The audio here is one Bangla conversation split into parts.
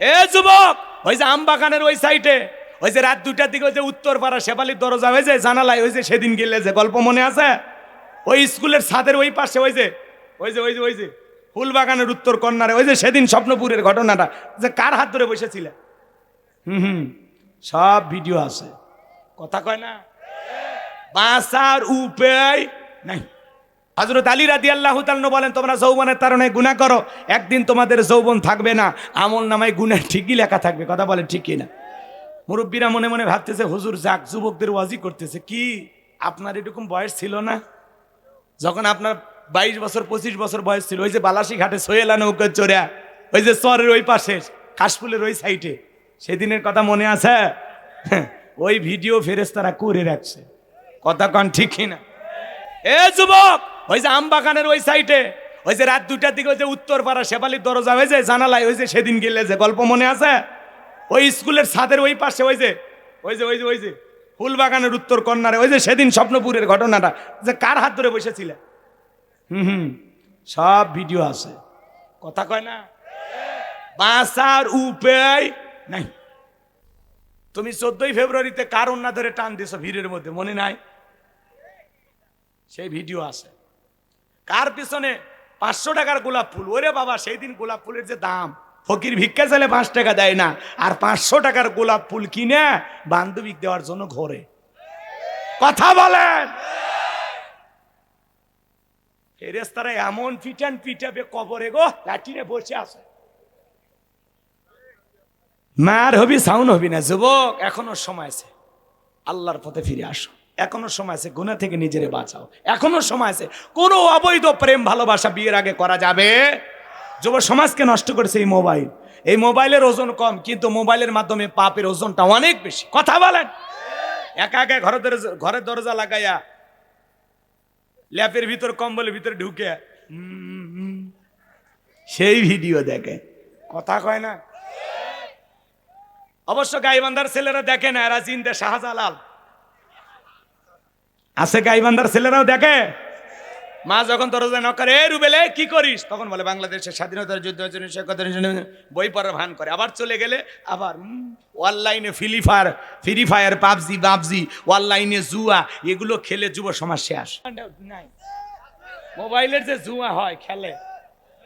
এ যুবক, ওই যে আম বাগানের ওই সাইডে, ওই যে রাত দুটার দিকে ওই যে উত্তর পাড়া শেফালির দরজা হয়েছে জানালায়, ওই যে সেদিন গেলে যে গল্প মনে আছে? ওই স্কুলের ছাদের ওই পাশে, ওই যে ওই যে ওই যে ওই যে ফুল বাগানের উত্তর কর্নারে, ওই যে সেদিন স্বপ্নপুরের ঘটনাটা, যে কার হাত ধরে বসেছিলে? হুম হুম, সব ভিডিও আছে। কথা কয় না? বাঁচার উপায় নাই। হজরত আলী রাদি আল্লাহ বলেন, তোমরা যৌবনের তারণে গুণা করো, একদিন তোমাদের যৌবন থাকবে না। আমল নামায় গুণের ঠিকই লেখা থাকবে, কথা বলে ঠিকই না মুরব্বীরা মনে মনে ভাবতেছে, হুজুর, যাক, যুবকদের ওয়াজি করতেছে। কি? আপনার এরকম বয়স ছিল না? যখন আপনার বাইশ বছর, পঁচিশ বছর বয়স ছিল, ওই যে বালাসি ঘাটে সোয়েলা নৌকা চড়া, ওই যে চরের ওই পাশে, কাশফুলের ওই সাইডে, সেদিনের কথা মনে আছে? ওই ভিডিও ফেরেস্তারা করে রাখছে। কথা কন ঠিকই না এ যুবক! ওই যে আম বাগানের ওই সাইডে, ওই যে রাত দুটার দিকে ওই যে উত্তর পাড়া শেফালির দরজা হয়ে হয়েছে জানালায়, ওই যে সেদিন গেলে যে গল্প মনে আছে? ওই স্কুলের ছাদের ওই পাশে, ওই যে ওই যে ওই যে ওই যে ফুল বাগানের উত্তর কর্নারে, ওই যে সেদিন স্বপ্নপুরের ঘটনাটা, যে কার হাত ধরে বসেছিলে? হুম হুম, সব ভিডিও আছে। কথা কয় না? বাঁচার উপায় নাই। তুমি চোদ্দই ফেব্রুয়ারিতে কার অন্যা ধরে টান দিছো ভিড়ের মধ্যে? মনে নাই? সেই ভিডিও আছে। কার পিছনে পাঁচশো টাকার গোলাপ ফুল? ওরে বাবা সেই দিন গোলাপ ফুলের যে দাম, ফকির ভিক্ষা চালে পাঁচ টাকা দেয় না। আর পাঁচশো টাকার গোলাপ ফুল কিনে বান্ধবীক দেওয়ার জন্য ঘরে। কথা বলেন। ফেরেস্তারা এমন পিটান পিটাবে কবরে গো, লাঠিনে বসে আছে। মার হবি, সাউন হবি না, যুবক, এখনও সময় আছে। আল্লাহর পথে ফিরে আসো। এখনও সময় আছে গুণা থেকে নিজেরে বাঁচাও। এখনও সময় আছে। কোনো অবৈধ প্রেম, ভালোবাসা বিয়ের আগে করা যাবে? যুব সমাজকে নষ্ট করেছে এই মোবাইল। এই মোবাইলের ওজন কম, কিন্তু মোবাইলের মাধ্যমে পাপের ওজনটা অনেক বেশি। কথা বলেন। একা একা ঘরে দরজা ঘরের দরজা লাগাইয়া, ল্যাপের ভিতর কম্বলের ভিতরে ঢুকে সেই ভিডিও দেখে। কথা কয় না? অবশ্য গাইবান্ধার ছেলেরা দেখে না, এরা চিনতে শাহজালাল। আছে গাইবান্ধার ছেলেরাও দেখে? মা যখন দরজা নক করে এ রুবেলে কি করিস? তখন বলে বাংলাদেশের স্বাধীনতার যুদ্ধ হয়েছে উনিশশো বই পড়ার ভান করে। আবার চলে গেলে আবার অনলাইনে Free Fire Free Fire PUBG বাবজি অনলাইনে জুয়া এগুলো খেলে যুব সমাজ শেষ। নাই। মোবাইলের যে জুয়া হয় খেলে।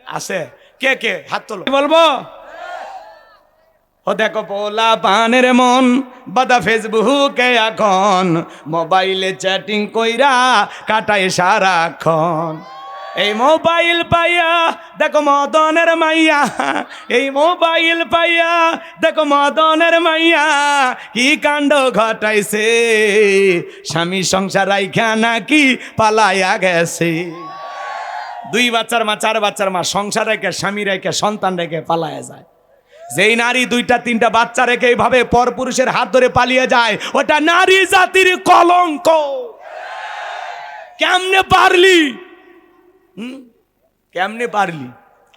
আছে। কে কে? হাত তোলো। বলব? ও দেখো পোলা পানের মন, বাদা ফেসবুকে এখন। মোবাইলে চ্যাটিং কইরা কাটায় সারাক্ষণ। এই মোবাইল পাইয়া, দেখো মদনের মাইয়া। এই মোবাইল পাইয়া, দেখো মদনের মাইয়া। কি কাণ্ড ঘটাইছে? স্বামী সংসার রাইখা নাকি পালাইয়া গেছে। দুই বাচ্চার মা, চার বাচ্চার মা, সংসার রেখে, স্বামী রেখে, সন্তান রেখে পালায়া যায়। যেই নারী দুইটা, তিনটা বাচ্চা রেখে এইভাবে পরপুরুষের হাত ধরে পালিয়ে যায়, ওটা নারী জাতির কলঙ্ক। কেমনে পারলি? কেমনে পারলি?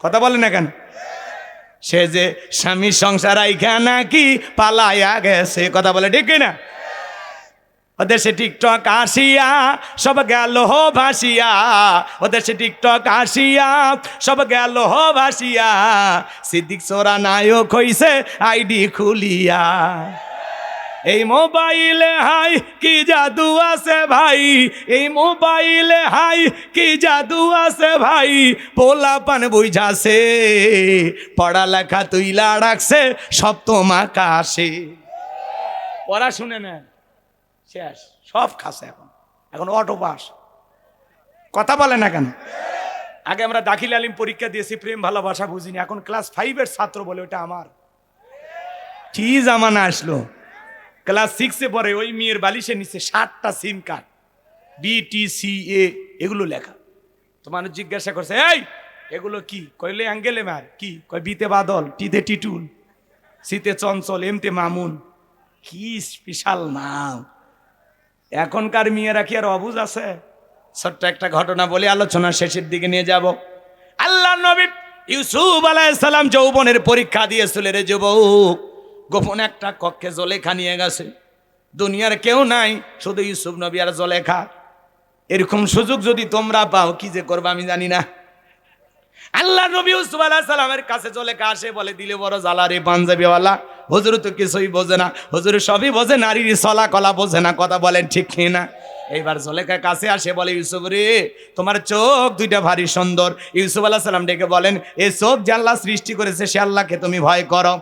কথা বলে না কেন? সে যে স্বামী সংসার আইখা নাকি পালায়া গেছে, কথা বলে ঠিক না ওদের সে টিকটক আসিয়া, সব গেল হো ভাসিয়া। ওদের সে টিকটক আসিয়া, সব গেল হো ভাসিয়া। সিদ্দিক সোরা নায়ক হইছে, আইডি খুলিয়া। এই মোবাইলে হাই, কি জাদু আছে ভাই? এই মোবাইলে হাই, কি জাদু আছে ভাই? পোলা পান বুঝাছে, পড়ালেখা তুইলা রাখছে, সপ্তম আকাশে। পড়া শুনে নেন। শেষ, সব খাসে এখন। এখন অটো পাস কথা বলে না কেন? আগে আমরা দাখিল আলিম পরীক্ষা দিয়েছি, প্রেম ভালোবাসা বুঝিনি। এখন ক্লাস ফাইভের ছাত্র বলে, ওটা আমার। কি জামানা আসলো? ক্লাস সিক্সে পরে ওই মেয়ের বালিশে নিচে ষাটটা সিম কার্ড বিটিসি এ এগুলো লেখা। তো মানুষ জিজ্ঞাসা করছে, এই, এগুলো কি? কইলে, অ্যাঙ্গেলে মার। কি? কয়, বিতে বাদল, টিতে টিটুল শীতে চঞ্চল, এমতে মামুন। কি স্পেশাল নাম। এখনকার মেয়েরা কি আর অবুজ আছে? ছোট্ট একটা ঘটনা বলে আলোচনা শেষের দিকে নিয়ে যাব। আল্লাহ নবী ইউসুফ আলাইসালাম যৌবনের পরীক্ষা দিয়েছিল, রে যুবক, গোপন একটা কক্ষে জলেখা নিয়ে গেছে। দুনিয়ার কেউ নাই, শুধু ইউসুফ নবী আর জলেখা। এরকম সুযোগ যদি তোমরা পাও, কি যে করবা আমি জানি না। আল্লাহ নবী ইউসুফ আলাহ সালামের কাছে চলে আসে, বলে, দিলে বড় জ্বালা রে পাঞ্জাবিওয়ালা। হুজুর তো কিছুই বোঝে না। হুজুর সবই বোঝে, নারীর চলা কলা বোঝে না, কথা বলেন ঠিক না? এইবার জলেখা কাছে আসে, বলে, ইউসুফ রে, তোমার চোখ দুইটা ভারী সুন্দর। ইউসুফ আলাহ সাল্লাম ডেকে বলেন এই চোখ যে আল্লাহ সৃষ্টি করেছে, সে আল্লাহকে তুমি ভয় করো।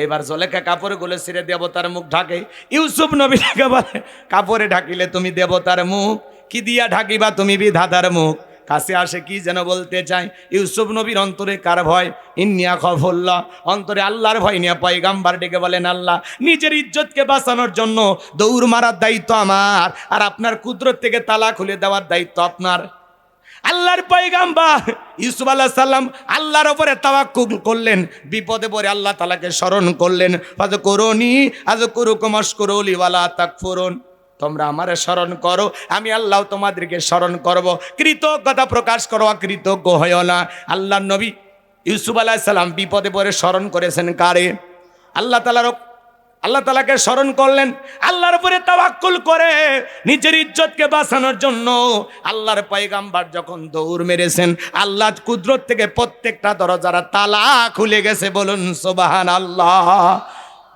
এইবার জলেখা কাপড়ে গুলো ছিঁড়ে দেবতার মুখ ঢাকে। ইউসুফ নবী বলে, কাপড়ে ঢাকিলে তুমি দেবতার মুখ, কি দিয়া ঢাকিবা তুমি বিধাতার মুখ? কাছে আসে কি যেন বলতে চাই ইউসুফ নবীর অন্তরে কার ভয়? ইন্নিয়া খফল্লা অন্তরে আল্লাহর ভয় নিয়ে পয়গাম্বার ডেকে বলেন, আল্লাহ, নিজের ইজ্জতকে বাঁচানোর জন্য দৌড় মারার দায়িত্ব আমার, আর আপনার কুদরত থেকে তালা খুলে দেওয়ার দায়িত্ব আপনার। আল্লাহর পয়গাম্বার, ইউসুফ আল্লাহ সাল্লাম আল্লাহর ওপরে তাওয়াক্কুল করলেন, বিপদে পড়ে আল্লাহ তালাকে স্মরণ করলেন আজ করনি আজ করু কমাস করলি ওয়ালা তাকফুরুন। তোমরা আমারে স্মরণ করো, আমি আল্লাহ তোমাদেরকে স্মরণ করব। কৃতজ্ঞতা প্রকাশ করো কৃতজ্ঞ হয় না। আল্লাহ নবী ইউসুফ আলাহ সাল্লাম বিপদে পড়ে স্মরণ করেছেন কারে? আল্লাহ তালারও আল্লাহ তালাকে স্মরণ করলেন। আল্লাহর উপরে তাওয়াক্কুল করে নিজের ইজ্জতকে বাঁচানোর জন্য আল্লাহর পয়গাম্বার যখন দৌড় মেরেছেন, আল্লাহ কুদরত থেকে প্রত্যেকটা দরজারা তালা খুলে গেছে বলুন সোবাহান আল্লাহ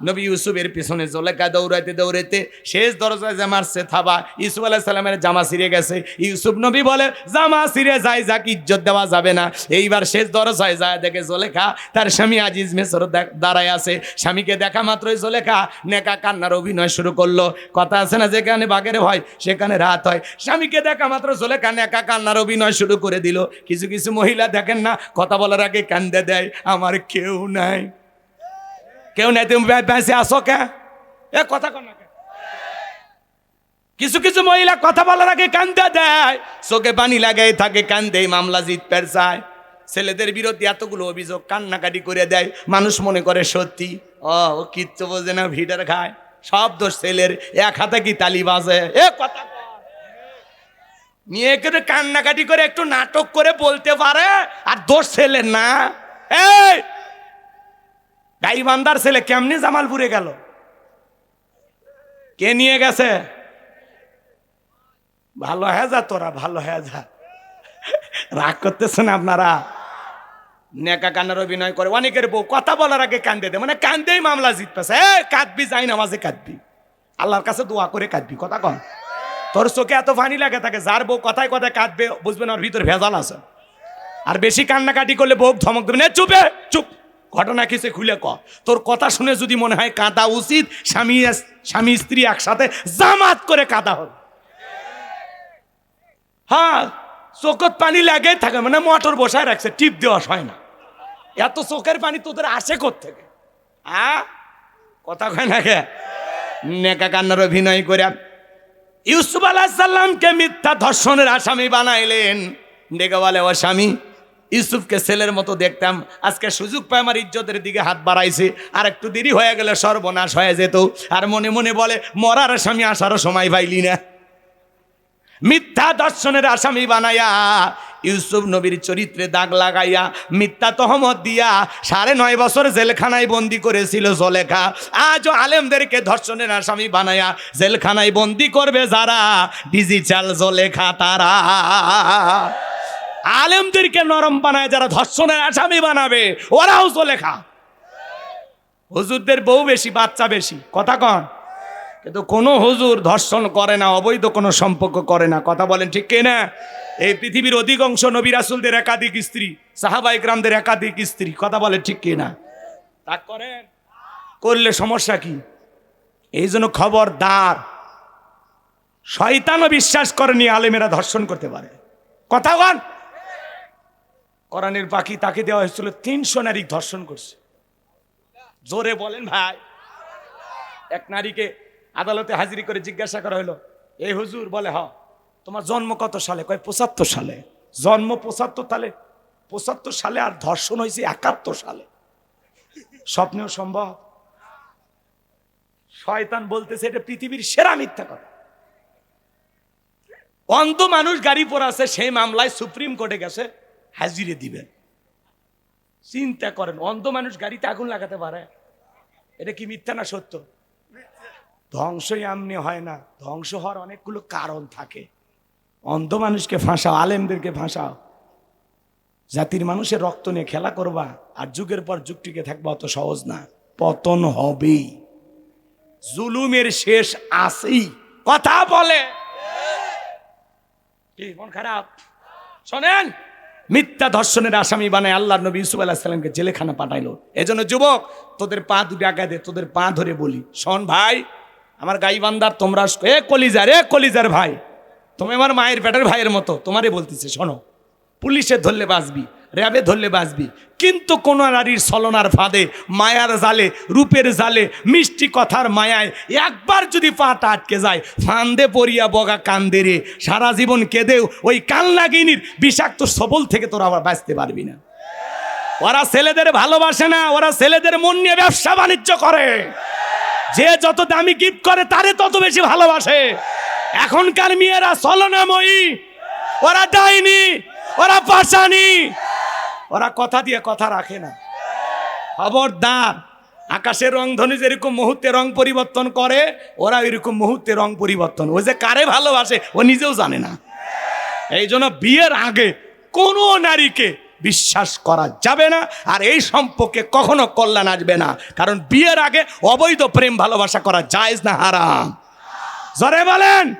নবী ইউসুফের পিছনে জলেকা দৌড়াইতে দৌড়াইতে শেষ দরজায় যে মারছে থাবা ইউসুফ আলাহ সাল্লামের জামা ছিঁড়ে গেছে। ইউসুফ নবী বলে, জামা ছিঁড়ে যায়, যাক ইজ্জত দেওয়া যাবে না। এইবার শেষ দরজায় যায়, দেখে জলেখা তার স্বামী আজিজ মেসর দাঁড়ায় আছে। স্বামীকে দেখা মাত্রই জলেখা নেকা কান্নার অভিনয় শুরু করল। কথা আছে না, যেখানে বাঘের হয় সেখানে রাত হয়। স্বামীকে দেখা মাত্র জলেখা নেকা কান্নার অভিনয় শুরু করে দিল। কিছু কিছু মহিলা দেখেন না, কথা বলার আগে কান্দে দেয়, আমার কেউ নাই। কেউ নাই, তুমি বেঁচে আসো কে? এ, কথা কর না কিছু কিছু মহিলা কথা বলার আগে কান্দে দেয়, চোখে পানি লাগাই থাকে, কান্দে, মামলা জিত পের যায়। ছেলেদের বিরুদ্ধে এতগুলো অভিযোগ কান্নাকাটি করে দেয়, মানুষ মনে করে সত্যি। ও কিচ্ছু বোঝে না ভিটার খায় সব দোষ ছেলের, এক হাতে কি তালি বাজে? এ, কথা তো কান্নাকাটি করে একটু নাটক করে বলতে পারে, আর দোষ ছেলের না। এই! গাইবান্দার ছেলে কেমনি জামালপুরে গেল? কে নিয়ে গেছে? ভালো হয়ে যা তোরা, ভালো হয়ে যা। রাগ করতেছেন আপনারা? নেকা কান্নার অভিনয় করে অনেকের বউ কথা বলার আগে কান্দে দে মানে কান্দেই মামলা জিততেছে। এ কাঁদবি, যাই নামাজে কাঁদবি। আল্লাহর কাছে দোয়া করে কাঁদবি, কথা কন। তোর চোখে এত ফানি লাগে থাকে যার বউ কথায় কথায় কাঁদবে বুঝবেন ওর ভিতরে ভেজাল আছে। আর বেশি কান্নাকাটি করলে বউ ধমক দেবে, না চুপে, চুপ। ঘটনা কিসে খুলে ক? তোর কথা শুনে যদি মনে হয় কাঁদা উচিত, স্বামী স্বামী স্ত্রী একসাথে জামাত করে কাঁদা হবে। হ্যাঁ চোখত পানি লাগে থাকে মানে মোটর বসায় রাখছে, টিপ দেওয়া হয় না। এত চোখের পানি তোদের আসে থেকে আ? কথা কয় না কে? নেকা কান্নার অভিনয় করে ইউসুফ আলাহিসাল্লামকে মিথ্যা ধর্ষণের আসামি বানাইলেন। ডেকে বলে, ও স্বামী ইউসুফকে ছেলের মতো দেখতাম। আজকে সুযোগ পায় আমার ইজ্জতের দিকে হাত বাড়াইছে। আর একটু দেরি হয়ে গেলে সর্বনাশ হয়ে যেত। আর মনে মনে বলে, মরার স্বামী আসারও সময় পাইলি না। মিথ্যা দর্শনের আসামি বানাইয়া ইউসুফ নবীর চরিত্রে দাগ লাগাইয়া, মিথ্যা তহমত দিয়া সাড়ে নয় বছর জেলখানায় বন্দি করেছিল জলেখা। আজও আলেমদেরকে ধর্ষণের আসামি বানাইয়া জেলখানায় বন্দি করবে যারা। ডিজিটাল জলেখা তারা। আলেমদেরকে নরম বানায়, যারা ধর্ষণের আসামি বানাবে, ওরাও লেখা। হুজুরদের বউ বেশি, বাচ্চা বেশি, কথা কন। কিন্তু কোনো হুজুর ধর্ষণ করে না, অবৈধ কোনো সম্পর্ক করে না, কথা বলেন ঠিক কে না? এই পৃথিবীর অধিকাংশ নবী রাসুলদের একাধিক স্ত্রী সাহাবাই গ্রামদের একাধিক স্ত্রী, কথা বলে ঠিক কে না? তা করেন, করলে সমস্যা কি? এই জন্য খবরদার। শয়তানও বিশ্বাস করেনি আলেমেরা ধর্ষণ করতে পারে। কথা বল কোরআনের বাকি তাকে দেওয়া হয়েছিল তিনশো নারী ধর্ষণ করছে। জোরে বলেন ভাই। এক নারীকে আদালতে হাজিরি করে জিজ্ঞাসা করা হলো এই হুজুর, বলে হ তোমার জন্ম কত সালে? কয়, পঁচাত্তর সালে। জন্ম পঁচাত্তর সালে পঁচাত্তর সালে আর ধর্ষণ হয়েছে একাত্তর সালে। স্বপ্নেও সম্ভব। শয়তান বলতেছে, এটা পৃথিবীর সেরা মিথ্যা কথা। অন্ধ মানুষ গাড়ি পর আছে, সেই মামলায় সুপ্রিম কোর্টে গেছে। হাজিরে দিবেন। চিন্তা করেন, অন্ধ মানুষ গাড়িতে আগুন লাগাতে পারে? এটা কি মিথ্যা না সত্য? ধ্বংসই এমনি হয় না। ধ্বংস হওয়ার অনেকগুলো কারণ থাকে। অন্ধ মানুষকে ফাঁসাও, আলেমদেরকে ফাঁসাও। জাতির মানুষের রক্ত নিয়ে খেলা করবা আর যুগের পর যুগ টিকে থাকবা অত সহজ না। পতন হবেই। জুলুমের শেষ আসেই কথা বলে। মন খারাপ? শোনেন! মিথ্যা ধর্ষণের আসামি বানায় আল্লাহ নবী ইউসুফ আল্লাহ সাল্লামকে জেলেখানা পাঠাইলো। এজন্য যুবক, তোদের পা দুটি আগায় দে, তোদের পা ধরে বলি। শোন ভাই, আমার গাইবান্দার তোমরা এ কলিজার এ কলিজার ভাই। তুমি আমার মায়ের পেটের ভাইয়ের মতো, তোমারই বলতেছে, শোনো। পুলিশে ধরলে বাঁচবি। র্যাবে ধরলে বাঁচবি। কিন্তু কোন নারীর ছলনার ফাঁদে, মায়ার জালে, রূপের জালে, মিষ্টি কথার মায়ায় একবার যদি পাটা আটকে যায়, ফান্দে পড়িয়া বগা কান্দে রে। সারা জীবন কেঁদেও ওই কান্নাগিনীর বিষাক্ত সবল থেকে তোরা আবার বাঁচতে পারবি না। ওরা ছেলেদের ভালোবাসে না, ওরা ছেলেদের মন নিয়ে ব্যবসা বাণিজ্য করে। যে যত দামি গিফট করে, তারে তত বেশি ভালোবাসে। এখনকার মেয়েরা ছলনাময়ী, ওরা ডাইনি। ওরা পাশানি। ওরা কথা দিয়ে কথা রাখে না। খবরদার। আকাশের রং ধনু যেরকম মুহূর্তে রং পরিবর্তন করে, ওরা এরকম মুহূর্তে রং পরিবর্তন। ও যে কারে ভালোবাসে, ও নিজেও জানে না। এই জন্য বিয়ের আগে কোনো নারীকে বিশ্বাস করা যাবে না, আর এই সম্পর্কে কখনো কল্যাণ আসবে না। কারণ বিয়ের আগে অবৈধ প্রেম ভালোবাসা করা জায়েজ না, হারাম। জরে বলেন।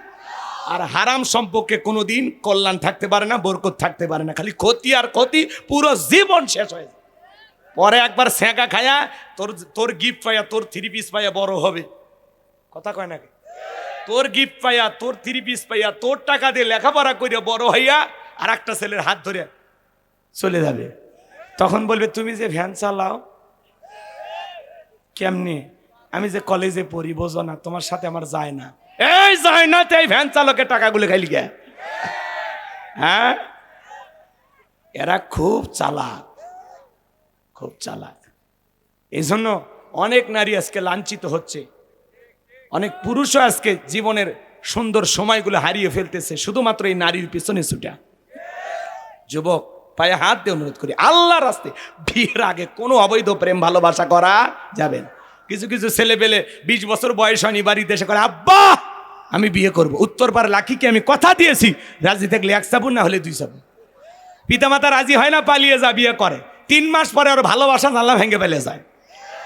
আর হারাম সম্পর্কে কোনো দিন কল্যাণ থাকতে পারে না, বরকত থাকতে পারে না। খালি ক্ষতি আর ক্ষতি পুরো জীবন শেষ হয়ে যায়। পরে একবার স্যাঁকা খায়া তোর তোর গিফট পাইয়া তোর থ্রি পিস পাইয়া বড় হবে। কথা কয় নাকি তোর গিফট পাইয়া, তোর থ্রি পিস পাইয়া, তোর টাকা দিয়ে লেখাপড়া করিয়া বড় হইয়া আর একটা ছেলের হাত ধরে চলে যাবে। তখন বলবে, তুমি যে ভ্যান চালাও, কেমনি? আমি যে কলেজে পড়ি, বোঝো না, তোমার সাথে আমার যায় না। এই যায় না তো এই ভ্যান চালকের টাকাগুলো খাইলি গে। হ্যাঁ? এরা খুব চালাক খুব চালাক। এই জন্য অনেক নারী আজকে লাঞ্ছিত হচ্ছে। অনেক পুরুষও আজকে জীবনের সুন্দর সময়গুলো হারিয়ে ফেলতেছে, শুধুমাত্র এই নারীর পিছনে ছুটা। যুবক, পায়ে হাত দিয়ে অনুরোধ করি আল্লাহ রাস্তে বিয়ের আগে কোনো অবৈধ প্রেম ভালোবাসা করা যাবে না। কিছু কিছু ছেলে পেলে বিশ বছর বয়স হয়নি, বাড়িতে এসে করে, আব্বা! আমি বিয়ে করব। উত্তর পার লাখিকে আমি কথা দিয়েছি। রাজি থাকলে এক সাবুন, না হলে দুই সাবুন। পিতামাতা রাজি হয় না, পালিয়ে যা, বিয়ে করে। তিন মাস পরে ওর ভালোবাসা জানলা ভেঙে ফেলে যায়।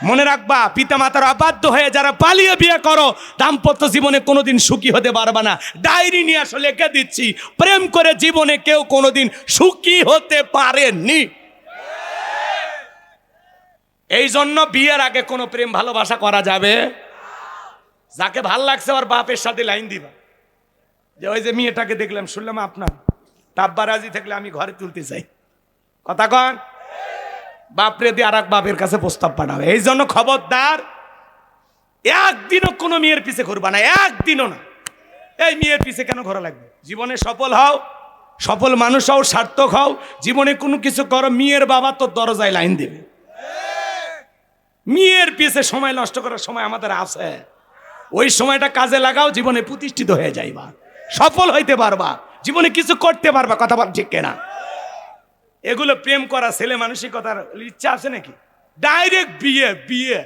মনে রাখবা, পিতামাতার অবাধ্য হয়ে যারা পালিয়ে বিয়ে করো, দাম্পত্য জীবনে কোনোদিন সুখী হতে পারবা না। ডায়েরি নিয়ে আসলে লিখে দিচ্ছি। প্রেম করে জীবনে কেউ কোনোদিন সুখী হতে পারেনি। এই জন্য বিয়ের আগে কোনো প্রেম ভালোবাসা করা যাবে? যাকে ভালো লাগছে ওর বাপের সাথে লাইন দিবা। যে ওই যে মেয়েটাকে দেখলাম, শুনলাম আপনার তাব্বা রাজি থাকলে আমি ঘরে তুলতে চাই। কথা কন? বাপরে দিয়ে আর বাপের কাছে প্রস্তাব পাঠাবে এই জন্য খবরদার, একদিনও কোনো মেয়ের পিছে ঘুরবা না, একদিনও না। এই মেয়ের পিছে কেন ঘোরা লাগবে? জীবনে সফল হও, সফল মানুষ হও, সার্থক হও, জীবনে কোনো কিছু করো, মেয়ের বাবা তোর দরজায় লাইন দেবে। মেয়ের পিছে সময় নষ্ট করার সময় আমাদের আছে। ওই সময়টা কাজে লাগাও, জীবনে প্রতিষ্ঠিত হয়ে যাইবা। সফল হইতে পারবা। জীবনে কিছু করতে পারবা, কথা বল ঠিক কেনা? এগুলো প্রেম করা, ছেলে মানসিকতার ইচ্ছা আছে নাকি? ডাইরেক্ট বিয়ে বিয়ে।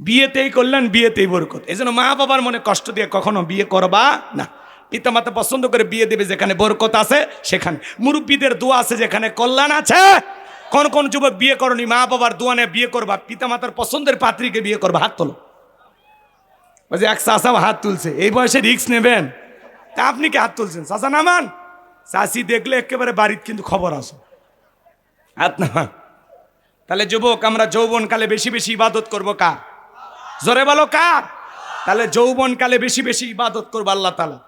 বিয়েতেই করলেন বিয়েতেই বরকত। এই জন্য মা বাবার মনে কষ্ট দিয়ে কখনো বিয়ে করবা না। পিতা মাতা পছন্দ করে বিয়ে দেবে যেখানে বরকত আছে, সেখানে। মুরব্বীদের দোয়া আছে যেখানে কল্যাণ আছে কোন কোন যুবক বিয়ে করনি, মা বাবার দোয়ানে বিয়ে করবা পিতা মাতার পছন্দের পাত্রীকে বিয়ে করবা, হাত তোলো। যে এক চাষা হাত তুলছে, এই বয়সে রিক্স নেবেন। তা আপনি কি হাত তুলছেন? চাষা নামান চাষি দেখলে একেবারে বাড়ির কিন্তু খবর আসো হাত নামান তাহলে যুবক, আমরা যৌবনকালে বেশি বেশি ইবাদত করব কা জোরে বলো কার? তাহলে যৌবনকালে বেশি বেশি ইবাদত করব আল্লাহ তালা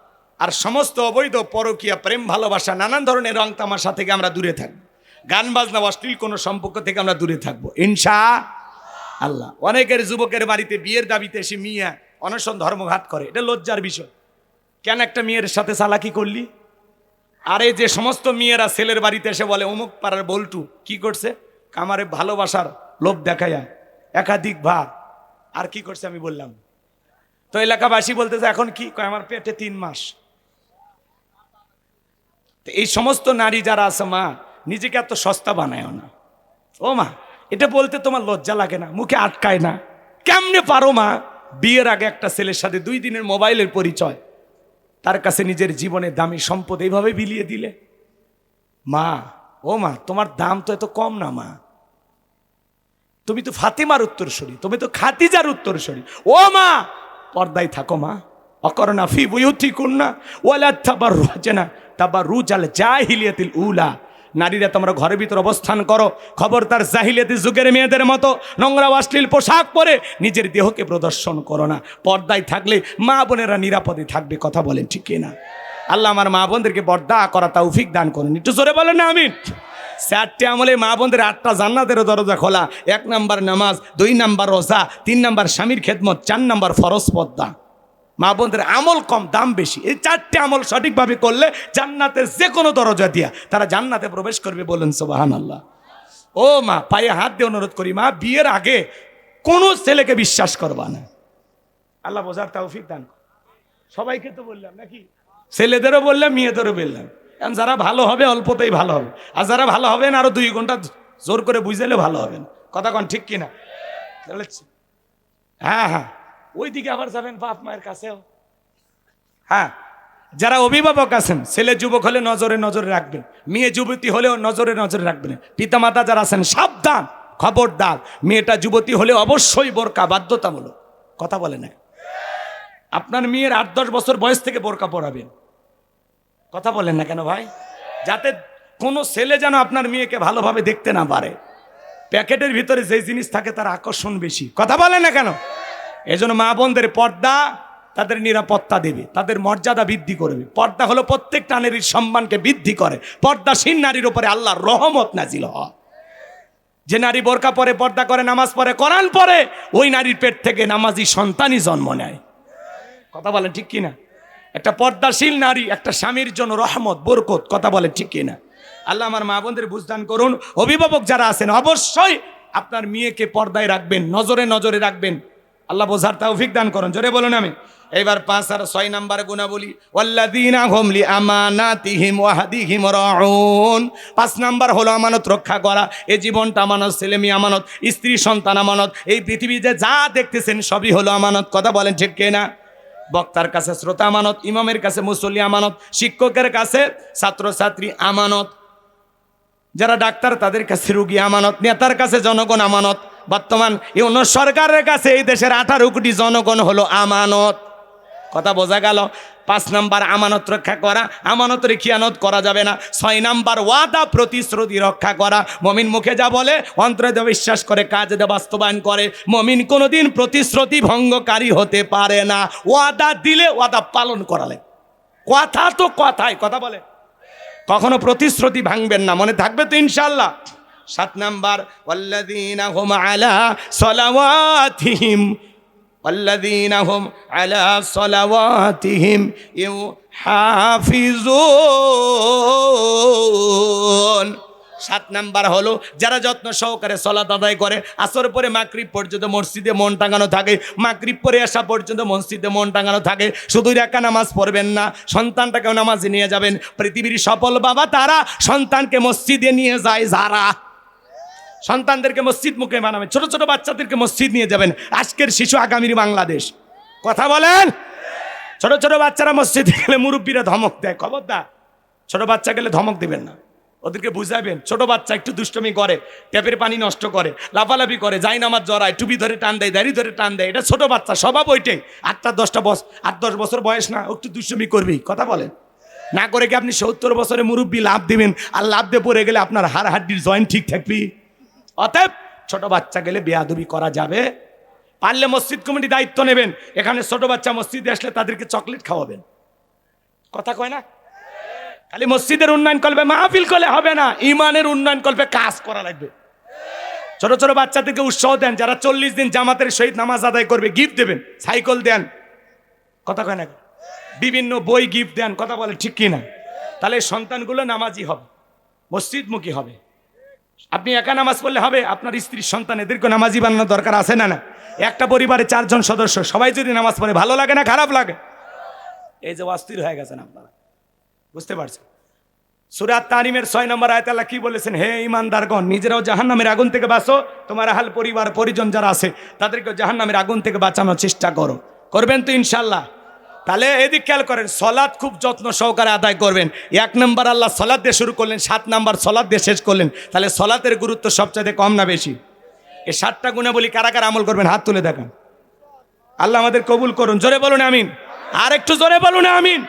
আর সমস্ত অবৈধ, পরকীয়া, প্রেম, ভালোবাসা, নানান ধরনের রং তামাশা থেকে আমরা দূরে থাকব। গান বাজনা অশ্লীল কোনো সম্পর্ক থেকে আমরা দূরে থাকব। ইনশা আল্লাহ। অনেকের যুবকের বাড়িতে বিয়ের দাবিতে এসে মিয়া অনশন ধর্মঘাত করে। এটা লজ্জার বিষয়। কেন একটা মেয়ের সাথে চালাকি করলি? আরে যে সমস্ত মেয়েরা ছেলের বাড়িতে এসে বলে, অমুক পাড়ার বল্টু কি করছে? কামারে ভালোবাসার লোভ দেখাইয়া একাধিক ভাগ। আর কি করছে আমি বললাম। তো এলাকাবাসী বলতেছে, এখন কি? কয়, আমার পেটে তিন মাস। এই সমস্ত নারী যারা আছে মা নিজেকে এত সস্তা বানায় না। ও মা, এটা বলতে তোমার লজ্জা লাগে না, মুখে আটকায় না। কেমনে পারো মা? বিয়ের আগে একটা ছেলের সাথে দুই দিনের মোবাইলের পরিচয়। তার কাছে নিজের জীবনের দামি সম্পদ এইভাবে বিলিয়ে দিলে। মা, ও মা, তোমার দাম তো এত কম না মা। তুমি তো ফাতিমার উত্তরসূরি, তুমি তো খাতিজার উত্তরসূরি। ও মা, পর্দায় থাকো মা। অকরণা ফি বুয়ুতি কুন্না ওয়ালা তাবার রজনা তাবার রুজাল জাহিলিয়াতিল উলা। নারীরা তোমরা ঘরের ভিতর অবস্থান করো। খবর তার জাহিলিয়াতি যুগের মেয়েদের মতো নোংরা অশ্লীল পোশাক পরে নিজের দেহকে প্রদর্শন করো না। পর্দায় থাকলে মা বোনেরা নিরাপদে থাকবে, কথা বলেন ঠিক না আল্লাহ আমার মা বোনদেরকে পর্দা করা তৌফিক দান করুন। একটু জোরে বলেন না, আমিন। চারটে আমলে মা বোনদের আটটা জান্নাতেরও দরজা খোলা। এক নাম্বার নামাজ, দুই নাম্বার রোজা, তিন নাম্বার স্বামীর খেদমত, চার নাম্বার ফরজ পদ্মা মা বোনদের আমল কম, দাম বেশি। এই চারটে আমল সঠিকভাবে করলে জান্নাতের যে কোনো দরজা দিয়া তারা জান্নাতে প্রবেশ করবে বলেন সোবাহান আল্লাহ ও মা, পায়ে হাত দিয়ে অনুরোধ করি মা, বিয়ের আগে কোনো ছেলেকে বিশ্বাস করবা না। আল্লাহ বোঝার তৌফিক দান। সবাইকে তো বললাম নাকি? ছেলেদেরও বললাম, মেয়েদেরও বললাম। এখন যারা ভালো হবে, অল্পতেই ভালো হবে। আর যারা ভালো হবে না, আরও দুই ঘণ্টা জোর করে বুঝাইলে ভালো হবে না। কথা কন ঠিক কিনা? হ্যাঁ হ্যাঁ। ওইদিকে আবার যাবেন বাপ মায়ের কাছেও। হ্যাঁ যারা অভিভাবক আছেন, ছেলে যুবক হলে নজরে নজরে রাখবেন মেয়ে যুবতী হলেও নজরে নজরে রাখবেন পিতামাতা যারা আছেন, সাবধান, খবরদার, মেয়েটা যুবতী হলে অবশ্যই বোরকা, বাধ্যতামূলক। কথা বলে না। আপনার মেয়ের আট, দশ বছর বয়স থেকে বোরকা পরাবেন। কথা বলেন না কেন ভাই? যাতে কোনো ছেলে যেন আপনার মেয়েকে ভালোভাবে দেখতে না পারে। প্যাকেটের ভিতরে যে জিনিস থাকে, তার আকর্ষণ বেশি। কথা বলেন না কেন? এজন্য মা বোনদের পর্দা তাদের নিরাপত্তা দেবে, তাদের মর্যাদা বৃদ্ধি করবে। পর্দা হলো প্রত্যেকটা নারীর সম্মানকে বৃদ্ধি করে। পর্দাসীন নারীর উপরে আল্লাহর রহমত নাজিল হয়। যে নারী বোরকা পরে পর্দা করে, নামাজ পড়ে, কোরআন পরে ওই নারীর পেট থেকে নামাজি সন্তানই জন্ম নেয়। কথা বলেন ঠিক কিনা? একটা পর্দাশীল নারী, একটা স্বামীর জন্য রহমত, বরকত, কথা বলেন ঠিক কিনা? আল্লাহ আমার মা বোনদের বুঝদান করুন। অভিভাবক যারা আছেন, অবশ্যই আপনার মেয়েকে পর্দায় রাখবেন, নজরে নজরে রাখবেন। আল্লাহ বোঝার তৌফিক দান করুন, জোরে বলুন আমি। এবার পাঁচ আর ছয় নাম্বার গুণা বলি ওয়াল্লাযীনা হুম লিআমানাতিহিম ওয়াহদিহিম রাউন। পাঁচ নাম্বার হলো আমানত রক্ষা করা, এই জীবনটা আমানত, ছেলে মেয়ে আমানত, স্ত্রী সন্তান আমানত, এই পৃথিবীতে যা দেখতেছেন সবই হলো আমানত, কথা বলেন ঠিক কিনা বক্তার কাছে শ্রোতা আমানত, ইমামের কাছে মুসল্লি আমানত, শিক্ষকের কাছে ছাত্রছাত্রী আমানত। যারা ডাক্তার, তাদের কাছে রুগী আমানত, নেতার কাছে জনগণ আমানত। বর্তমান অন্য সরকারের কাছে এই দেশের আঠারো কোটি জনগণ হলো আমানত। কথা বোঝা গেল, পাঁচ নাম্বার আমানত রক্ষা করা, আমানতের খিয়ানত করা যাবে না। ছয় নাম্বার ওয়াদা প্রতিশ্রুতি রক্ষা করা। মমিন মুখে যা বলে, অন্তরে বিশ্বাস করে, কাজে বাস্তবায়ন করে। মমিন কোনোদিন প্রতিশ্রুতি ভঙ্গকারী হতে পারে না। ওয়াদা দিলে ওয়াদা পালন করালে। কথা তো কথাই, কথা বলে। কখনো প্রতিশ্রুতি ভাঙবেন না, মনে থাকবে তো ইনশাল্লাহ সাত নাম্বার ওয়াল্লাযীনা হুম আলা সলাওয়াতিহিম والذين هم على صلواتهم يحافظون সাত নাম্বার হলো যারা যত্ন সহকারে সলাত আদায় করে আসর পরে মাকরিব পর্যন্ত মসজিদে মন টাঙানো থাকে মাকরিব পরে আসা পর্যন্ত মসজিদে মন টাঙানো থাকে শুধু একা নামাজ পড়বেন না সন্তানটাকেও নামাজে নিয়ে যাবেন পৃথিবীর সফল বাবা তারা সন্তানকে মসজিদে নিয়ে যায় যারা সন্তানদেরকে মসজিদ মুখে বানাবেন, ছোট ছোট বাচ্চাদেরকে মসজিদ নিয়ে যাবেন। আজকের শিশু আগামীর বাংলাদেশ। কথা বলেন? ছোট ছোট বাচ্চারা মসজিদে গেলে মুরব্বীরা ধমক দেয়, খবরদার। ছোট বাচ্চা গেলে ধমক দিবেন না। ওদেরকে বুঝাবেন, ছোট বাচ্চা একটু দুষ্টমি করে, ট্যাপের পানি নষ্ট করে, লাফালাফি করে যাই না আমার জড়ায়, টুপি ধরে টান দেয়, দাড়ি ধরে টান দেয়, এটা ছোট বাচ্চা, স্বভাব ওইটাই। আটটা দশটা বস আট দশ বছর বয়স না একটু দুষ্টমি করবি কথা বলেন। না করে কি আপনি সত্তর বছরে মুরব্বী লাভ দিবেন, আর লাভ দিয়ে পড়ে গেলে আপনার হাড় হাড্ডির জয়েন্ট ঠিক থাকবি? অতএব ছোট বাচ্চা গেলে বেয়াদবি করা যাবে। পারলে মসজিদ কমিটি দায়িত্ব নেবেন। এখানে ছোট বাচ্চা মসজিদে আসলে তাদেরকে চকলেট খাওয়াবেন। কথা কয় না? খালি মসজিদের উন্নয়ন করবে, মাহফিল করলে হবে না। ইমানের উন্নয়ন করবে, কাজ করা লাগবে। ছোট ছোট বাচ্চাদেরকে উৎসাহ দেন, যারা চল্লিশ দিন জামাতের সহিত নামাজ আদায় করবে গিফট দেবেন, সাইকেল দেন। কথা কয় না? বিভিন্ন বই গিফট দেন, কথা বলে ঠিক কি না তাহলে সন্তানগুলো নামাজি হবে, মসজিদমুখী হবে। আপনি একা নামাজ পড়লে হবে, আপনার স্ত্রীর সন্তান এদেরকে নামাজি বানানোর দরকার আছে না না? একটা পরিবারে চারজন সদস্য, সবাই যদি নামাজ পড়ে, ভালো লাগে না, খারাপ লাগে? এই যে অস্থির হয়ে গেছেন আপনারা। বুঝতে পারছেন? সুরাত তারিমের ছয় নম্বর আয়তাল্লাহ কি বলেছেন? হে ইমানদারগণ নিজেরাও জাহান্নামের আগুন থেকে বাঁচো। তোমার আহাল পরিবার, পরিজন যারা আছে তাদেরকে জাহান্নামের আগুন থেকে বাঁচানোর চেষ্টা করো। করবেন তো ইনশাল্লাহ তাহলে এদিক খেয়াল করেন সলাদ খুব যত্ন সহকারে আদায় করবেন। এক নম্বর আল্লাহ সলাদ দিয়ে শুরু করলেন, সাত নম্বর সলাদ দিয়ে শেষ করলেন। তাহলে সলাতের গুরুত্ব সবচাইতে কম না বেশি? এই সাতটা গুণে বলি কারা কারা আমল করবেন? হাত তুলে দেখান। আল্লাহ আমাদের কবুল করুন। জোরে বলুন, আমিন। আর একটু জোরে বলুন, আমিন।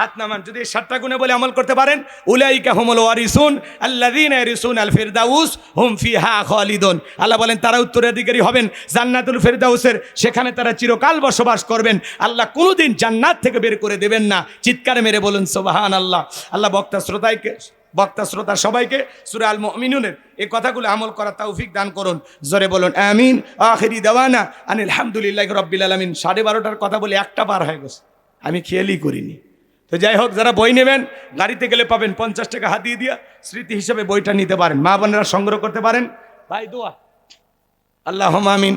হাত নামান। যদি সাতটা গুণে বলে আমল করতে পারেন, উলাইকা হুমুল ওয়ারিসুন, আল্লাযীনা ইয়ারিসুন আল ফিরদাউস, হুম ফিহা খালিদুন। আল্লাহ বলেন, তারা উত্তরাধিকারী হবেন, জান্নাতুল ফিরদাউসের, সেখানে তারা চিরকাল বসবাস করবেন। আল্লাহ কোনোদিন জান্নাত থেকে বের করে দেবেন না। চিৎকার মেরে বলুন সোবাহান আল্লাহ আল্লাহ বক্তা শ্রোতাইকে, বক্তা শ্রোতা সবাইকে সুরে আল মুমিনুনের এই কথাগুলো আমল করা তৌফিক দান করুন। জোরে বলুন, আমিন। আখিরি দেওয়ানা আনিল হামদুলিল্লাহ রব্বিল আলামিন। সাড়ে বারোটার কথা বলে একটা পার হয়ে গেছে। আমি খেয়ালই করিনি। তো যাই হোক যারা বই নেবেন গাড়িতে গেলে পাবেন পঞ্চাশ টাকা হাতিয়ে দিয়া স্মৃতি হিসেবে বইটা নিতে পারেন মা বোনেরা সংগ্রহ করতে পারেন। ভাই দোয়া। আল্লাহ আমিন।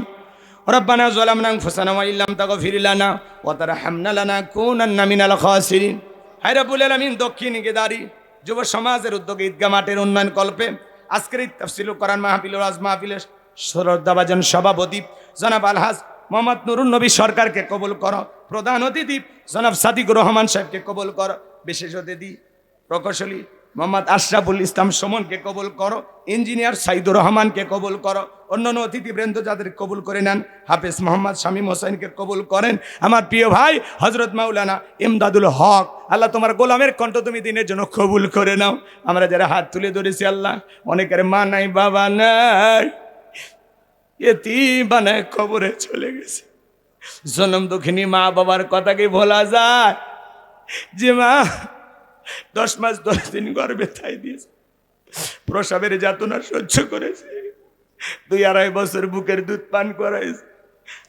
রব্বানা জালামনা ওয়া ইল্লাম তাগফির লানা ওয়া তারহামনা লানাকুনান্না মিনাল খাসিরিন। হায় রব্বুল আলামিন দক্ষিণ গেদারি যুব সমাজের উদ্যোগে ঈদগাহ মাঠের উন্নয়ন কল্পে আজকের তাফসিল কোরআন মাহফিল ও রাজ মাহফিলের শ্রদ্ধাভাজন সভাপতি জনাব আলহাজ মোহাম্মদ নুরুন নবী সরকারকে কবুল করো। প্রধান অতিথি জনাব সাদিকুর রহমান সাহেবকে কবুল করো। বিশেষ অতিথি, প্রকৌশলী মোহাম্মদ আশরাফুল ইসলাম সুমনকে কবুল করো। ইঞ্জিনিয়ার সাইদুর রহমানকে কবুল করো। অন্যান্য অতিথিবৃন্দ যাদের কবুল করে নেন, হাফেজ মোহাম্মদ শামীম হোসেনকে কবুল করেন। আমার প্রিয় ভাই হজরত মাউলানা ইমদাদুল হক, আল্লাহ তোমার গোলামের কণ্ঠ তুমি দিনের জন্য কবুল করে নাও। আমরা যারা হাত তুলে ধরেছি আল্লাহ, অনেকের মা নাই, বাবা নাই। এতি বানায় কবরে চলে গেছে। জনম দুঃখিনী মা বাবার কথা কি ভোলা যায়? যে মা, দশ মাস দশ দিন গর্বে থাই দিয়েছে। প্রসাবের যাতনা সহ্য করেছে। দুই আড়াই বছর বুকের দুধ পান করাইছে।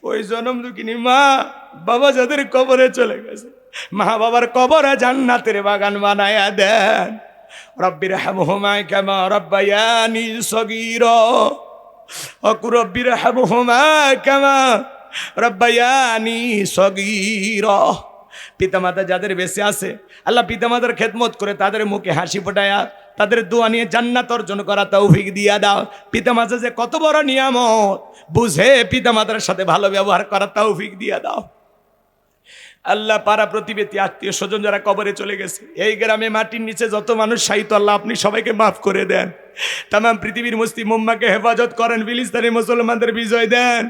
ওই জনম দুঃখিনী মা, বাবা যাদের কবরে চলে গেছে, মা বাবার কবরে জান্নাতের বাগান বানায়া দেন। রব্বির হামহুমায় কেমা রব্বায়ানি সগীর। অকুরব্বির হোমা কামা রব্বায়ানি সগীর। পিতামাতা যাদের বেশি আছে, আল্লাহ পিতামাতার খেদমত করে তাদের মুখে হাসি ফোটায়া, তাদের দোয়া নিয়ে জান্নাত অর্জন করা তৌফিক দিয়া দাও। পিতামাতা যে কত বড় নিয়ামত, বুঝে পিতামাতার সাথে ভালো ব্যবহার করা তৌফিক দিয়া দাও। আল্লাহ পাড়া প্রতিবেশী আত্মীয় স্বজন যারা কবরে চলে গেছে, এই গ্রামে মাটির নিচে যত মানুষ সাহিত্য আল্লাহ আপনি সবাইকে মাফ করে দেন। তাম পৃথিবীর মুসলিম মুম্মাকে হেফাজত করেন, ফিলিস্তানের মুসলমানদের বিজয় দেন,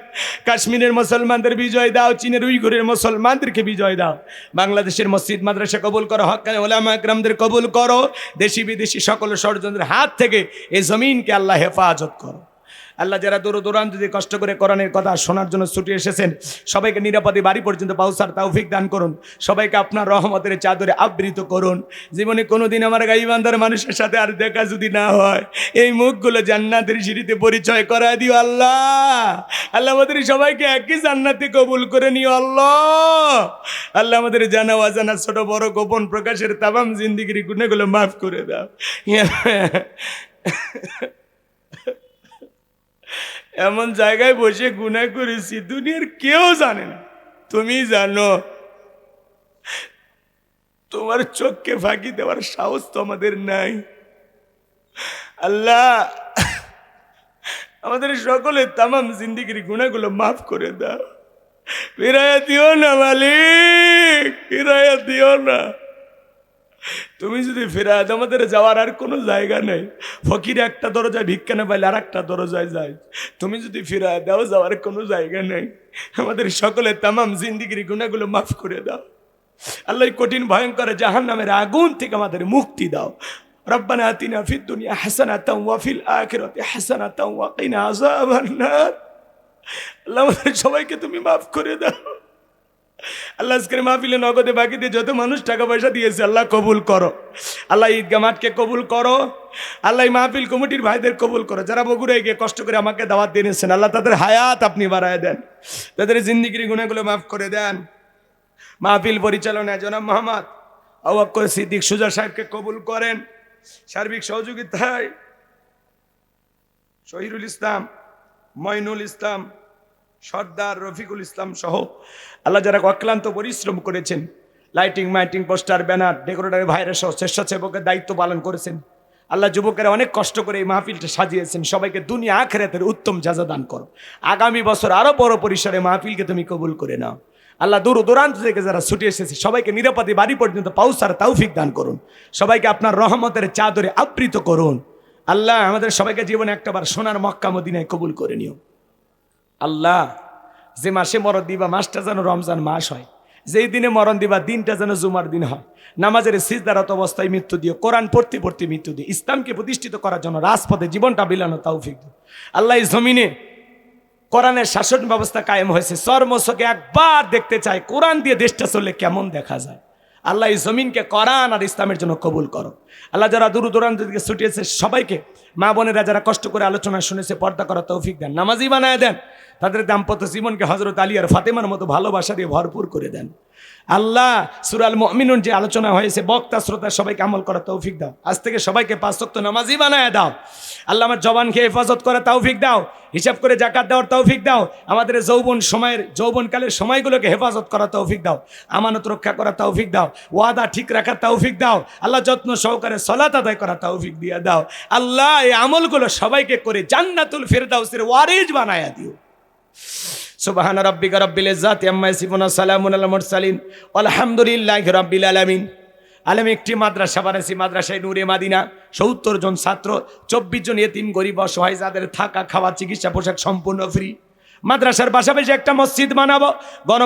কাশ্মীরের মুসলমানদের বিজয় দাও, চীনের উইগুরের মুসলমানদেরকে বিজয় দাও, বাংলাদেশের মসজিদ, মাদ্রাসা কবুল করো, হকানে ওলামা একরামদের কবুল করো দেশি বিদেশি সকল ষড়যন্ত্রের হাত থেকে এই জমিনকে আল্লাহ হেফাজত করো। আল্লাহ যারা দূর দূরান্ত দিয়ে কষ্ট করে কোরআনের কথা শোনার জন্য ছুটে এসেছেন, সবাইকে নিরাপদে বাড়ি পর্যন্ত পাউসার তৌফিক দান করুন। সবাইকে আপনার রহমতের চাদরে আবৃত করুন। জীবনে কোনোদিন আমার গাইবান্ধার মানুষের সাথে আর দেখা যদি না হয়, এই মুখগুলো জান্নাতের সিঁড়িতে পরিচয় করা দিও আল্লাহ। আল্লাহ আমাদের সবাইকে একই জান্নাতে কবুল করে নিও আল্লাহ। আল্লাহ আমাদের জানা অজানা ছোট বড় গোপন প্রকাশের তামাম জিন্দিগির গুণাগুলো মাফ করে দাও। এমন জায়গায় বসে গুণা করেছি, দুনিয়ার কেউ জানে না। তুমি জানো, তোমার চোখকে ফাঁকি দেওয়ার সাহস তো আমাদের নাই। আল্লাহ, আমাদের সকলের তামাম জিন্দিগির গুণাগুলো মাফ করে দাও। ফিরাইয়া দিও না মালিক, ফিরাইয়া দিও না। তুমি যদি ফেরাত আমাদের যাওয়ার আর কোনো জায়গা নেই। ফকির একটা দরজায় ভিক্ষা না পাইলে আর একটা দরজায় যায়। তুমি যদি ফেরায় দাও, যাওয়ার কোনো জায়গা নেই। আমাদের সকলের তামাম জিন্দিগির গুণাগুলো মাফ করে দাও। আল্লাহ কঠিন, ভয়ঙ্কর জাহান নামের আগুন থেকে আমাদের মুক্তি দাও। রব্বানা দুনিয়া হাসানাতাও ওয়া ফিল আখিরাতি হাসানাতাও ওয়া কিনা আযাবান নার। আল্লাহ আমাদের সবাইকে তুমি মাফ করে দাও। আল্লাহ আজকের মাহফিলে নগদে বাকি দিয়ে যত মানুষ টাকা পয়সা দিয়েছে, আল্লাহ কবুল করো। আল্লাহ ঈদগা মাঠকে কবুল করো। আল্লাহ মাহফিল কমিটির ভাইদের কবুল করো। যারা বগুড়ায় গিয়ে কষ্ট করে আমাকে দাওয়াত দিয়েছেন আল্লাহ তাদের হায়াত আপনি বাড়ায় দেন। তাদের জিন্দিগির গুণাগুলো মাফ করে দেন। মাহফিল পরিচালনায় জনাব মোহাম্মদ আবাক্কর সিদ্দিক সুজা সাহেবকে কবুল করেন। সার্বিক সহযোগিতায় শহীদুল ইসলাম মইনুল ইসলাম সর্দার রফিকুল ইসলাম সহ আল্লাহ যারা অক্লান্ত পরিশ্রম করেছেন লাইটিং মাইটিং পোস্টার ব্যানার ডেকোরেটার ভাইরা সহ স্বেচ্ছাসেবকের দায়িত্ব পালন করেছেন, আল্লাহ যুবকেরা অনেক কষ্ট করে এই মাহফিলটা সাজিয়েছেন, সবাইকে দুনিয়া আখেরাতের উত্তম যাজা দান করো। আগামী বছর আরও বড় পরিসরে মাহফিলকে তুমি কবুল করে নাও। আল্লাহ দূর দূরান্ত থেকে যারা ছুটে এসেছে, সবাইকে নিরাপদে বাড়ি পর্যন্ত পাউসার তাওফিক দান করুন। সবাইকে আপনার রহমতের চাদরে আবৃত করুন। আল্লাহ আমাদের সবাইকে জীবনে একটাবার সোনার মক্কা মদিনায় কবুল করে নিও। আল্লাহ, যে মাসে মরণ দিবা, মাসটা যেন রমজান মাস হয়। যেই দিনে মরণ দিবা, দিনটা যেন জুমার দিন হয়। নামাজের সিজদারত অবস্থায় মৃত্যু দিও, কোরআন পড়তে পড়তে মৃত্যু দিও, ইসলামকে প্রতিষ্ঠিত করার জন্য রাজপথে জীবনটা বিলানো তৌফিক দিও। আল্লাহ জমিনে কোরআনের শাসন ব্যবস্থা কায়েম হয়েছে। চর্মসকে একবার দেখতে চায় কোরআন দিয়ে দেশটা চললে কেমন দেখা যায়। আল্লাহ এই জমিনকে কোরআন আর ইসলামের জন্য কবুল করো। আল্লাহ যারা দূর দূরান্ত থেকে ছুটিয়েছে সবাইকে মা বোনেরা যারা কষ্ট করে আলোচনা শুনেছে, পর্দা করা তৌফিক দেন নামাজি বানায় দেন, তাদের দাম্পত্য জীবনকে হজরত আলী আর ফাতেমার মতো ভালোবাসা দিয়ে ভরপুর করে দেন। আল্লাহ সুরাল মমিনুন যে আলোচনা হয়েছে, বক্তা, শ্রোতা, সবাইকে আমল করা তৌফিক দাও। আজ থেকে সবাইকে পাঁচ শক্ত নামাজি বানায় দাও। আল্লাহ আমার জবানকে হেফাজত করা তৌফিক দাও, হিসাব করে জাকাত দেওয়ার তৌফিক দাও, আমাদের যৌবন সময়ের, যৌবনকালের সময়গুলোকে হেফাজত করা তৌফিক দাও, আমানত রক্ষা করা তৌফিক দাও, ওয়াদা ঠিক রাখার তৌফিক দাও, আল্লাহ যত্ন সহকারে সলাত আদায় করা তৌফিক দিয়ে দাও। আল্লাহ এই আমলগুলো সবাইকে করে জান্নাতুল ফেরদাউসের ওয়ারিজ বানায়া দিও। সুবহান রাব্বিকা রাব্বিল ইজ্জাতি আম্মা ইয়াসিফুন সালামুন আলাল মুরসালিন। আলহামদুলিল্লাহি রাব্বিল আলামিন। আলম একটি মাদ্রাসা বানাইছি, মাদ্রাসায় নূরে মাদিনা। সত্তর জন ছাত্র, চব্বিশ জন এতিম, গরিব, অসহায়, যাদের থাকা, খাওয়া, চিকিৎসা, পোশাক সম্পূর্ণ ফ্রি। মাদ্রাসার পাশাপাশি একটা মসজিদ বানাবো গণ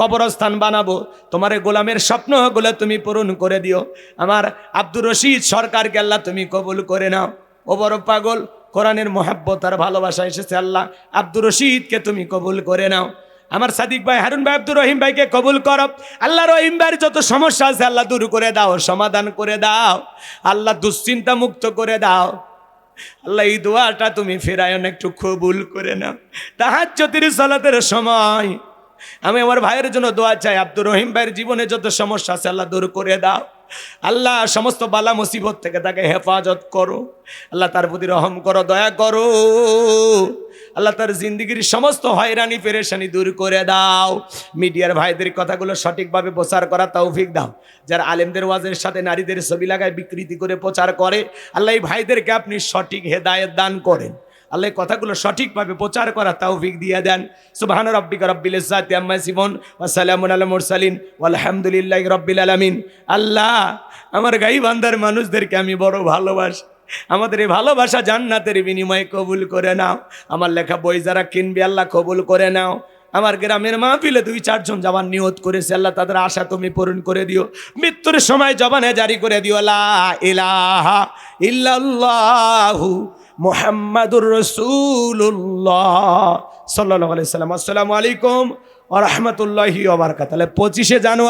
কবরস্থান বানাবো। তোমার গোলামের স্বপ্নগুলো তুমি পূরণ করে দিও। আমার আব্দুর রশিদ সরকারকে আল্লাহ তুমি কবুল করে নাও। ও বড় পাগল, কোরআনের মহাব্বত আর ভালোবাসা এসেছে আল্লাহ। আব্দুর রশিদকে তুমি কবুল করে নাও। আমার সাদিক ভাই, হারুন ভাই, আব্দুর রহিম ভাইকে কবুল কর। আল্লাহ রহিম ভাইয়ের যত সমস্যা আছে আল্লাহ দূর করে দাও, সমাধান করে দাও। আল্লাহ দুশ্চিন্তা মুক্ত করে দাও। আল্লাহ এই দোয়াটা তুমি ফেরায়ন একটু কবুল করে নাও। তাহার চতির সালাতের সময় আমি আমার ভাইয়ের জন্য দোয়া চাই। আব্দুর রহিম ভাইয়ের জীবনে যত সমস্যা আছে আল্লাহ দূর করে দাও। আল্লাহ সমস্ত বালা মুসিবত থেকে তাকে হেফাজত করো। আল্লাহ তার প্রতি রহম করো, দয়া করো। আল্লাহ তার জিন্দগির সমস্ত হয়রানি, পেরেশানি দূর করে দাও। মিডিয়ার ভাইদের কথাগুলো সঠিকভাবে প্রচার করা তৌফিক দাও। যারা আলেমদের ওয়াজের সাথে নারীদের ছবি লাগায় বিকৃতি করে প্রচার করে, আল্লাহ এই ভাইদেরকে আপনি সঠিক হেদায়েত দান করেন। আল্লাহ কথাগুলো সঠিকভাবে প্রচার করা তৌফিক দিয়ে দেন। সুবহান রব্বিক রব্বিল ইজ্জাতি আম্মা ইয়াসিফুন ওয়া সালামুন আলাল মুরসালিন। ওয়ালহামদুলিল্লাহি রব্বিল আলামিন। আল্লাহ, আমার গাই বান্দার মানুষদেরকে আমি বড় ভালোবাসি। আমাদের এই ভালোবাসা জান্নাতের বিনিময়ে কবুল করে নাও। আমার লেখা বই যারা কিনবে, আল্লাহ কবুল করে নাও। আমার গ্রামের মাহফিলে দুই, চারজন জবান নিয়ত করেছে। আল্লাহ তাদের আশা তুমি পূরণ করে দিও। মৃত্যুর সময় জবানে জারি করে দিও, লা ইলাহা ইল্লাল্লাহু মুহাম্মাদুর রসুল্লাহ সাল্লাহ আসসালামু আলাইকুম ওয়া রাহমাতুল্লাহি তাহলে 25 জানুয়ারি